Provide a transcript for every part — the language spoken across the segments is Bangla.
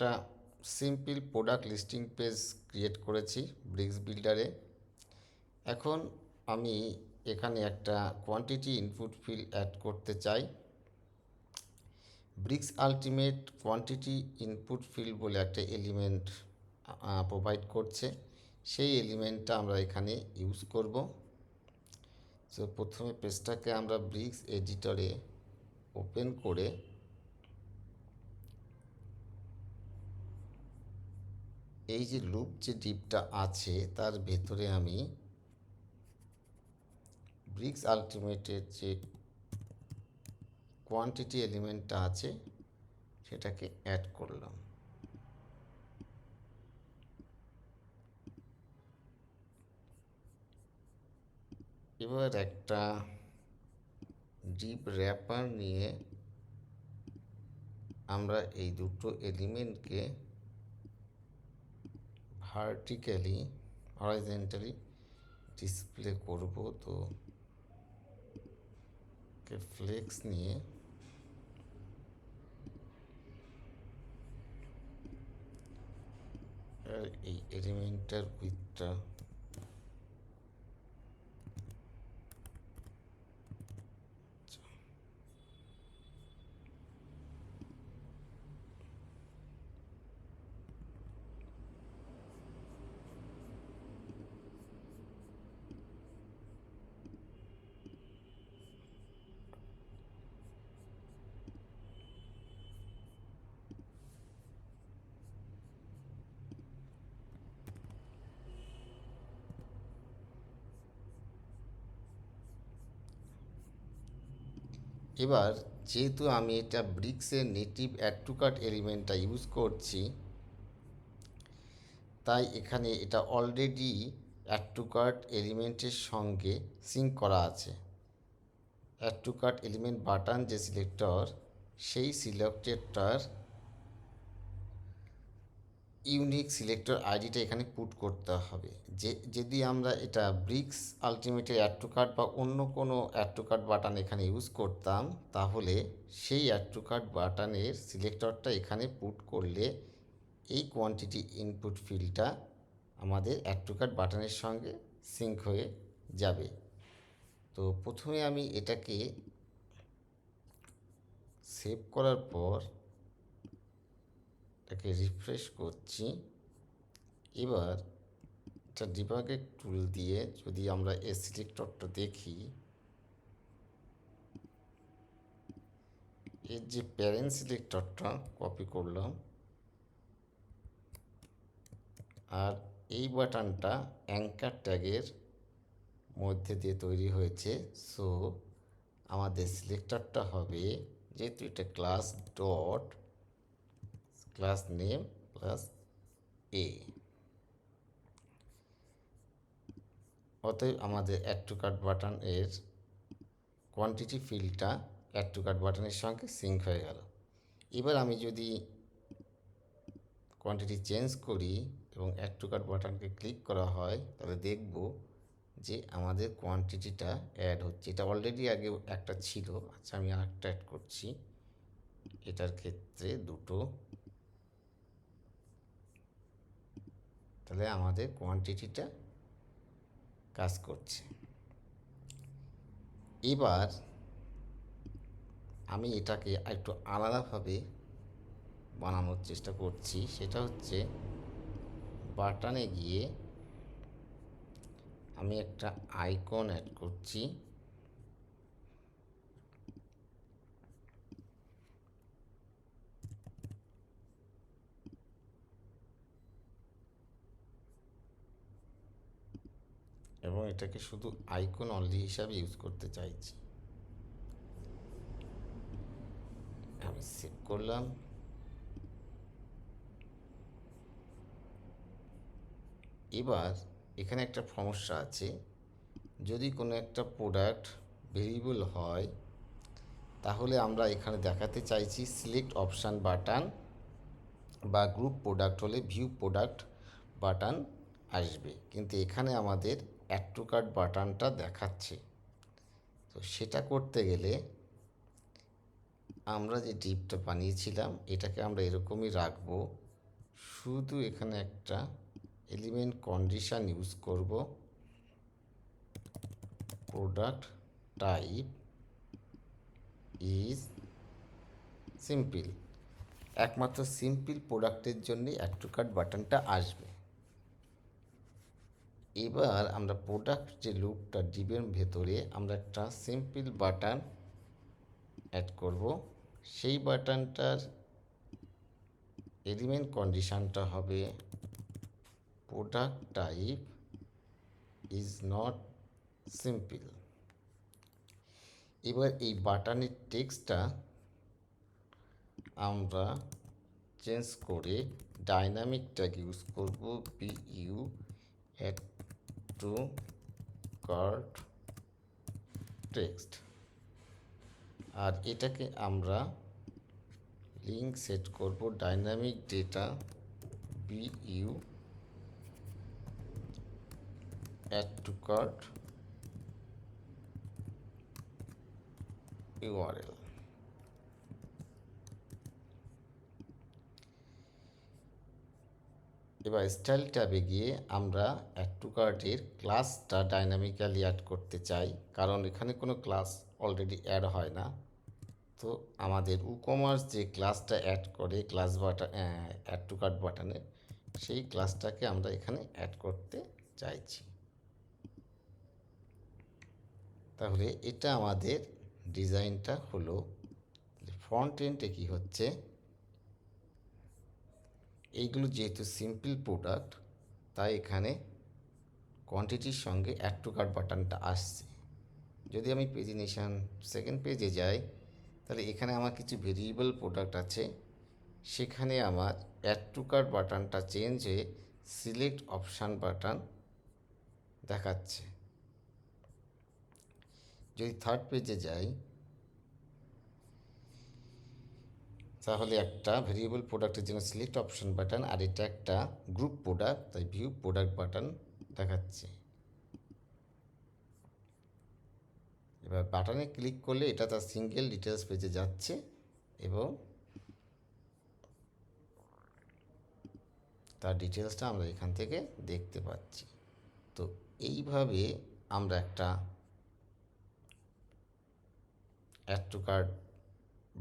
একটা simple product listing page create করেছি ব্রিক্স বিল্ডারে এখন আমি এখানে একটা কোয়ান্টিটি ইনপুট ফিল অ্যাড করতে চাই। Bricks ultimate quantity input field বলে একটা এলিমেন্ট প্রোভাইড করছে। সেই এলিমেন্টটা আমরা এখানে ইউজ করব। সো প্রথমে পেজটাকে আমরা ব্রিক্স এডিটরে ওপেন করে এই যে লুপ যে ডিপটা আছে, তার ভেতরে আমি ব্রিক্স আলটিমেটের যে কোয়ান্টিটি এলিমেন্টটা আছে, সেটাকে অ্যাড করলাম। এবার একটা ডিপ র্যাপার নিয়ে আমরা এই দুটো এলিমেন্টকে ভার্টিক্যালি হরাইজেন্টালি ডিসপ্লে করব। তো ফ্লেক্স নিয়ে এই এলিমেন্টটার উইথটা এবার যেহেতু আমি এটা ব্রিক্সের নেটিভ অ্যাড টু কার্ট এলিমেন্টটা ইউজ করছি, তাই এখানে এটা অলরেডি অ্যাড টু কার্ট এলিমেন্টের সঙ্গে সিঙ্ক করা আছে। Add to cart element button যে সিলেক্টর সেই সিলেক্টেডটার ইউনিক সিলেক্টর আইডিটা এখানে পুট করতে হবে। যে, যদি আমরা এটা ব্রিক্স আলটিমেটের অ্যাড টু কার্ট বা অন্য কোনো অ্যাড টু কার্ট বাটন এখানে ইউজ করতাম, তাহলে সেই অ্যাড টু কার্ট বাটনের সিলেক্টরটা এখানে পুট করলে এই কোয়ান্টিটি ইনপুট ফিল্ডটা আমাদের অ্যাড টু কার্ট বাটনের সঙ্গে সিঙ্ক হয়ে যাবে। তো প্রথমে আমি এটাকে সেভ করার পর এটাকে রিফ্রেশ করছি। এবার এটা ডিবাগের টুল দিয়ে যদি আমরা এ সিলেক্টরটা দেখি এর যে প্যারেন্ট সিলেক্টরটা কপি করলাম, আর এই বাটনটা অ্যাঙ্কার ট্যাগের মধ্যে দিয়ে তৈরি হয়েছে। সো আমাদের সিলেক্টরটা হবে, যেহেতু এটা class dot class name plus এ অতএব আমাদের অ্যাড টু কার্ট বাটন এর কোয়ান্টিটি ফিল্ডটা অ্যাড টু কার্ট বাটনের সঙ্গে সিঙ্ক হয়ে গেল। এবার আমি যদি কোয়ান্টিটি চেঞ্জ করি এবং অ্যাড টু কার্ট বাটনকে ক্লিক করা হয়, তাহলে দেখব যে আমাদের কোয়ান্টিটিটা অ্যাড হচ্ছে। এটা অলরেডি আগে একটা ছিল আচ্ছা আমি আরেকটা অ্যাড করছি। এটার ক্ষেত্রে দুটো তাহলে আমাদের কোয়ান্টিটিটা কাজ করছে। এবার আমি এটাকে একটু আলাদাভাবে বানানোর চেষ্টা করছি। সেটা হচ্ছে বাটনে গিয়ে আমি একটা আইকন অ্যাড করছি। এবং এটাকে শুধু আইকন অনলি হিসাবে ইউজ করতে চাইছি। আমি সেভ করলাম। এবার এখানে একটা সমস্যা আছে। যদি কোনো একটা প্রোডাক্ট ভেরিয়েবল হয়, তাহলে আমরা এখানে দেখাতে চাইছি সিলেক্ট অপশান বাটন বা গ্রুপ প্রোডাক্ট হলে ভিউ প্রোডাক্ট বাটন আসবে। কিন্তু এখানে আমাদের অ্যাড টু কার্ট বাটনটা দেখাচ্ছে। তো সেটা করতে গেলে আমরা যে ডিপটা বানিয়েছিলাম, এটাকে আমরা এরকমই রাখব। শুধু এখানে একটা এলিমেন্ট কন্ডিশন ইউজ করব। প্রোডাক্ট টাইপ ইজ সিম্পল একমাত্র সিম্পল প্রোডাক্টের জন্যই অ্যাড টু কার্ট বাটনটা আসবে। এবার আমরা প্রোডাক্ট যে লুপটা ডিবের ভেতরে আমরা একটা সিম্পল বাটন অ্যাড করব। সেই বাটনটার এলিমেন্ট কন্ডিশনটা হবে product type is not simple এবার এই বাটনের টেক্সটটা আমরা চেঞ্জ করে ডাইনামিক ট্যাগ ইউজ করব B U add to cart text আর এটাকে আমরা লিঙ্ক সেট করব dynamic data B U add to cart URL এবার স্টাইল ট্যাবে গিয়ে আমরা অ্যাড টু কার্টের ক্লাসটা ডাইনামিক্যালি অ্যাড করতে চাই, কারণ এখানে কোনো ক্লাস অলরেডি অ্যাড হয় না। তো আমাদের উকমার্স যে ক্লাসটা অ্যাড করে class button add to cart বাটনে সেই ক্লাসটাকে আমরা এখানে অ্যাড করতে চাইছি। তাহলে এটা আমাদের ডিজাইনটা হলো ফ্রন্ট এন্ডে কী হচ্ছে? এইগুলো যেহেতু সিম্পল প্রোডাক্ট তাই এখানে কোয়ান্টিটির সঙ্গে অ্যাড টু কার্ট বাটনটা আসছে। যদি আমি পেজিনেশান সেকেন্ড পেজে যাই, তাহলে এখানে আমার কিছু ভেরিয়েবল প্রোডাক্ট আছে। সেখানে আমার অ্যাড টু কার্ট বাটনটা চেঞ্জ হয়ে সিলেক্ট অপশান বাটন দেখাচ্ছে। যদি থার্ড পেজে যাই তাহলে একটা ভেরিয়েবল প্রোডাক্টের জন্য সিলেক্ট অপশন বাটন আর এটা একটা গ্রুপ প্রোডাক্ট তাই ভিউ প্রোডাক্ট বাটন দেখাচ্ছে। এবার বাটনে ক্লিক করলে এটা তার সিঙ্গেল ডিটেলস পেজে যাচ্ছে এবং তার ডিটেলসটা আমরা এখান থেকে দেখতে পাচ্ছি। তো এইভাবে আমরা একটা add to cart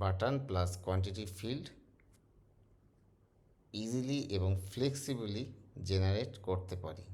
button plus quantity field easily এবং ফ্লেক্সিবলি জেনারেট করতে পারি।